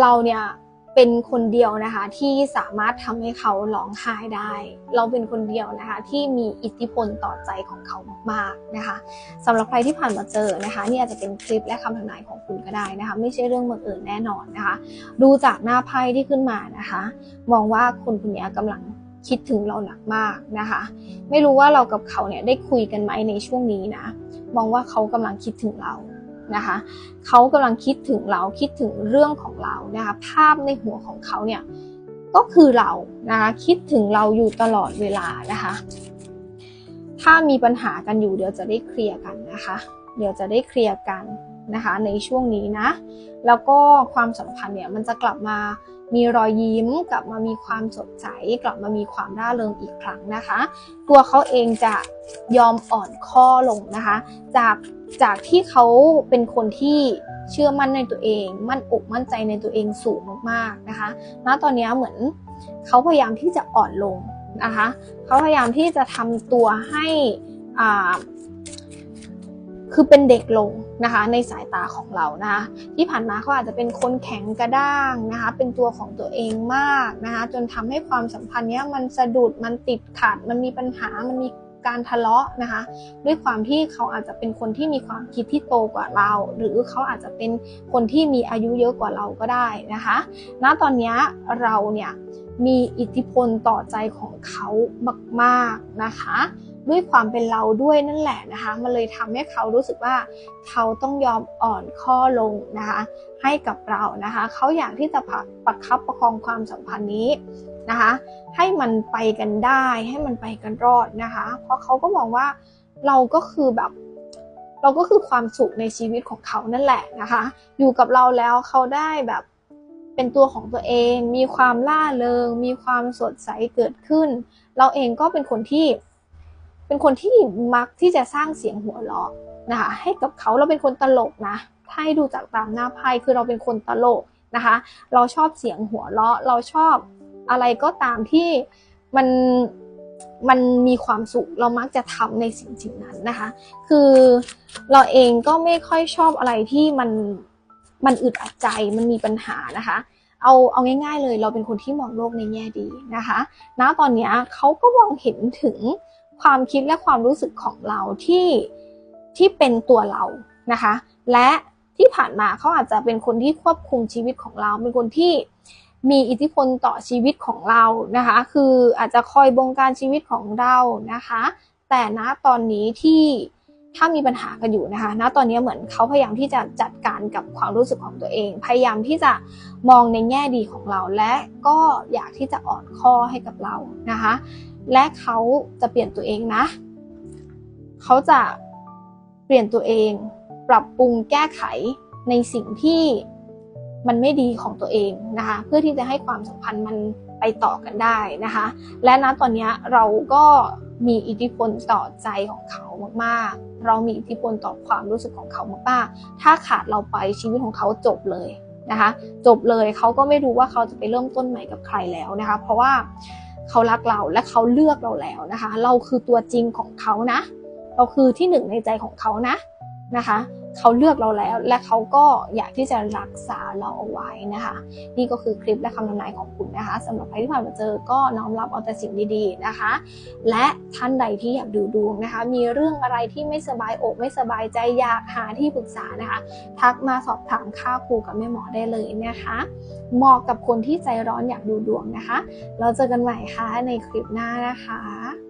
เราเนี่ยเป็นคนเดียวนะคะที่สามารถทำให้เขาร้องไห้ได้ เราเป็นคนเดียวนะคะที่มีอิทธิพลต่อใจของเขามากๆนะคะสำหรับใครที่ผ่านมาเจอนะคะนี่อาจจะเป็นคลิปและคำทำนายของคุณก็ได้นะคะ ไม่ใช่เรื่องบังเอิญแน่นอนนะคะ ดูจากหน้าไพ่ที่ขึ้นมานะคะ มองว่าคนคนนี้กำลังคิดถึงเราหนักมากนะคะ ไม่รู้ว่าเรากับเขาเนี่ยได้คุยกันไหมในช่วงนี้นะ มองว่าเขากำลังคิดถึงเรา นะคะเขากำลังคิดถึงเราคิดถึงเรื่องของเรานะคะภาพในหัวของเขาเนี่ยก็คือเรานะคะคิดถึงเราอยู่ตลอดเวลานะคะ ถ้ามีปัญหากันอยู่เดี๋ยวจะได้เคลียร์กันนะคะ เดี๋ยวจะได้เคลียร์กัน นะคะในช่วงนี้นะ แล้วก็ความสัมพันธ์เนี่ยมันจะกลับมามีรอยยิ้ม กลับมามีความสดใส กลับมามีความร่าเริงอีกครั้งนะคะ ตัวเขาเองจะยอมอ่อนข้อลงนะคะ จากจากที่เขาเป็นคนที่เชื่อมั่นในตัวเอง มั่นอกมั่นใจในตัวเองสูงมากๆนะคะ ณ ตอนนี้เหมือนเขาพยายามที่จะอ่อนลงนะคะ เขาพยายามที่จะทำตัวให้อ่า คือเป็นเด็กลงนะคะในสายตาของเรานะคะที่ผ่านมาเขาอาจจะเป็นคนแข็งกระด้างนะคะเป็นตัวของตัวเองมากนะคะจนทำให้ความสัมพันธ์เนี้ยมันสะดุดมันติดขัด มันมีปัญหามันมีการทะเลาะนะคะด้วยความที่เขาอาจจะเป็นคนที่มีความคิดที่โตกว่าเรา หรือเขาอาจจะเป็นคนที่มีอายุเยอะกว่าเราก็ได้นะคะณตอนนี้เราเนี่ยมีอิทธิพลต่อใจของเขามาก ๆนะคะ ด้วยความเป็นเราด้วยนั่นแหละนะคะ มันเลยทำให้เขารู้สึกว่าเขาต้องยอมอ่อนข้อลงนะคะ ให้กับเรานะคะ เขาอยากที่จะประคับประคองความสัมพันธ์นี้นะคะ ให้มันไปกันได้ ให้มันไปกันรอดนะคะ เพราะเขาก็มองว่าเราก็คือแบบเราก็คือความสุขในชีวิตของเขานั่นแหละนะคะ อยู่กับเราแล้วเขาได้แบบเป็นตัวของตัวเอง มีความล่าเริง มีความสดใสเกิดขึ้น เราเองก็เป็นคนที่ เป็นคนที่มักที่จะสร้างเสียงหัวเราะนะคะให้กับเขาเราเป็นคนตลกนะถ้าให้ดูจากตามหน้าไพ่คือเราเป็นคนตลกนะคะ เราชอบเสียงหัวเราะเราชอบอะไรก็ตามที่มันมันมีความสุขเรามักจะทำในสิ่งสิ่งนั้นนะคะ คือเราเองก็ไม่ค่อยชอบอะไรที่มันมันอึดอัดใจมันมีปัญหานะคะ เอาเอาง่าย ๆ เลยเราเป็นคนที่มองโลกในแง่ดีนะคะ ณตอนนี้เขาก็มองเห็นถึง ความคิดและความรู้สึกของเราที่ที่เป็นตัวเรานะคะ และที่ผ่านมาเขาอาจจะเป็นคนที่ควบคุมชีวิตของเรา เป็นคนที่มีอิทธิพลต่อชีวิตของเรานะคะ คืออาจจะคอยบงการชีวิตของเรานะคะ แต่ณตอนนี้ที่ถ้ามีปัญหากันอยู่นะคะณตอนนี้เหมือนเขาพยายามที่จะจัดการกับความรู้สึกของตัวเอง พยายามที่จะมองในแง่ดีของเรา และก็อยากที่จะอ่อนข้อให้กับเรานะคะ และเขาจะเปลี่ยนตัวเองนะ เขาจะเปลี่ยนตัวเอง ปรับปรุงแก้ไขในสิ่งที่มันไม่ดีของตัวเองนะคะ เพื่อที่จะให้ความสัมพันธ์มันไปต่อกันได้นะคะ และณตอนนี้เราก็มีอิทธิพลต่อใจของเขามากๆ เรามีอิทธิพลต่อความรู้สึกของเขามากๆ ถ้าขาดเราไปชีวิตของเขาจบเลยนะคะ จบเลยเขาก็ไม่รู้ว่าเขาจะไปเริ่มต้นใหม่กับใครแล้วนะคะ เพราะว่า เขารักเราและเขาเลือกเราแล้วนะคะ เราคือตัวจริงของเขานะ เราคือที่หนึ่งในใจของเขานะนะคะ เขาเลือกเราแล้ว และเขาก็อยากที่จะรักษาเราเอาไว้นะคะ นี่ก็คือคลิปและคำทำนายของคุณนะคะสำหรับใครที่ผ่านมาเจอก็น้อมรับเอาแต่สิ่งดีๆนะคะ และท่านใดที่อยากดูดวงนะคะ มีเรื่องอะไรที่ไม่สบายอกไม่สบายใจอยากหาที่ปรึกษานะคะ ทักมาสอบถามค่าครูกับแม่หมอได้เลยนะคะเหมาะกับคนที่ใจร้อนอยากดูดวงนะคะ เราเจอกันใหม่ค่ะในคลิปหน้านะคะ